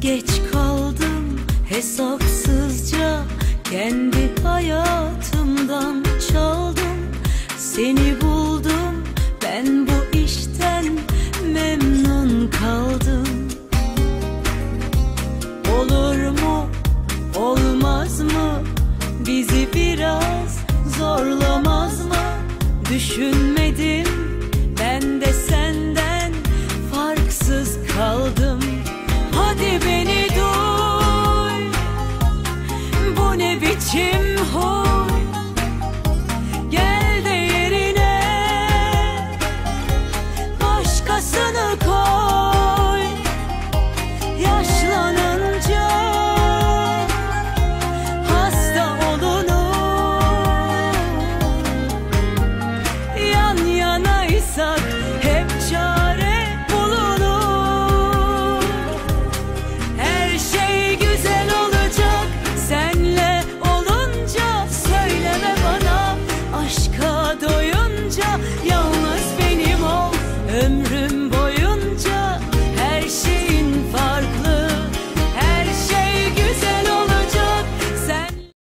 Geç kaldım hesapsızca Kendi hayatımdan çaldım. Seni buldum ben bu işten memnun kaldım. Olur mu olmaz mı? Bizi biraz zorlamaz mı? Düşünmedim. to